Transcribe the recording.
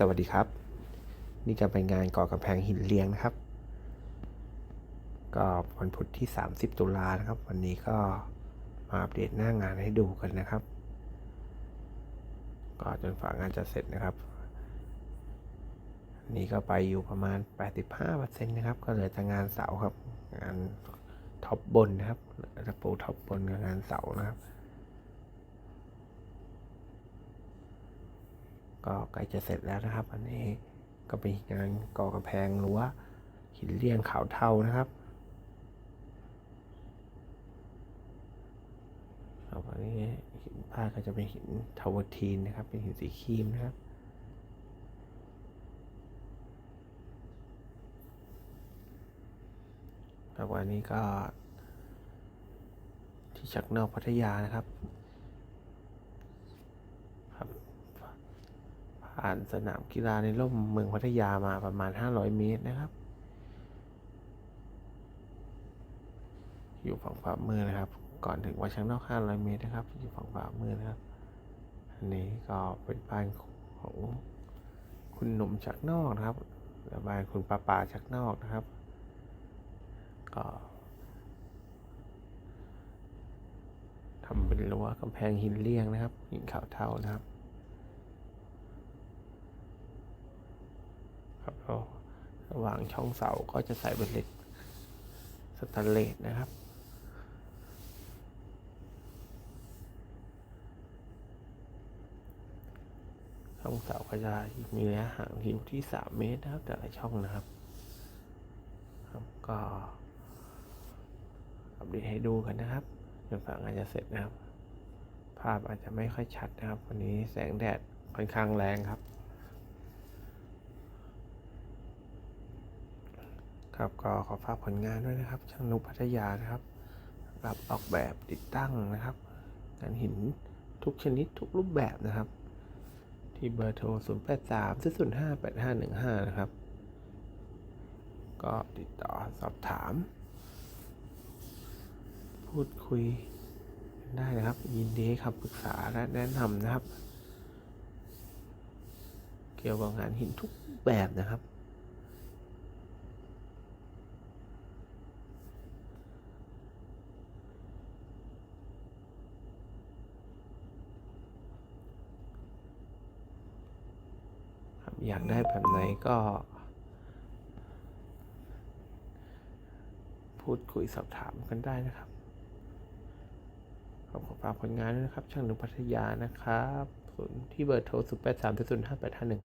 สวัสดีครับ นี่จะเป็นงานก่อกำแพงหินเรียงนะครับ ก็วันพุธที่ 30 ตุลานะครับ วันนี้ก็มาอัปเดตหน้างานให้ดูกันนะครับ ก็จนฝางานจะเสร็จนะครับนนี้ก็ไปอยู่ประมาณ 85%นะครับ ก็เหลือแต่งานเสาครับ งานท็อปบนนะครับจะปูท็อปบนกับงานเสานะครับ ก็ใกล้จะเสร็จแล้วนะครับ อันนี้ก็เป็นงานก่อกระแพงรือว่าหินเรียงขาวเทานะครับครับอันนี้หินผ้าก็จะเป็นหินทาวทีนนะครับ เป็นหินสีครีมนะครับครับวันนี้ก็ที่ชักนอกพัทยานะครับ ผ่านสนามกีฬาในร่มเมืองพัทยามาประมาณ 500 เมตรนะครับ อยู่ฝั่งขวามือนะครับ ก่อนถึงวัดช้างนอก 500 เมตรนะครับ อยู่ฝั่งขวามือนะครับอันนี้ก็เป็นบ้านของคุณหนุ่มชักนอกนะครับและบ้านคุณป้าป่าชักนอกนะครับ ก็ทำเป็นรั้วกำแพงหินเลี่ยงนะครับ หินขาวเทานะครับ ครับระหว่างช่องเสาก็จะใส่เป็นเหล็กสแตนเลสนะครับช่องเสาก็จะมีระยะห่างอยู่ที่ 3 เมตรนะครับ แต่ละช่องนะครับครับก็อัปเดตให้ดูกันนะครับจนฝั่งอาจจะเสร็จนะครับ ภาพอาจจะไม่ค่อยชัดนะครับ วันนี้แสงแดดค่อนข้างแรงครับ ครับก็ขอฝากผลงานด้วยนะครับช่างนุพัทยานะครับ รับออกแบบติดตั้งนะครับงานหินทุกชนิดทุกรูปแบบนะครับ ที่เบอร์โทร 0 8 3 0 5 8 5 1 5 นะครับ ก็ติดต่อสอบถาม พูดคุยได้นะครับ ยินดีให้คำปรึกษาและแนะนำนะครับ เกี่ยวกับงานหินทุกแบบนะครับ อยากได้แบบไหนก็ พูดคุยสอบถามกันได้นะครับ ขอบคุณฝากผลงานด้วยนะครับ ช่างหนุ่มพัทยานะครับศูนย์ที่เบอร์โทร 0 8 3 0 5 8 5 1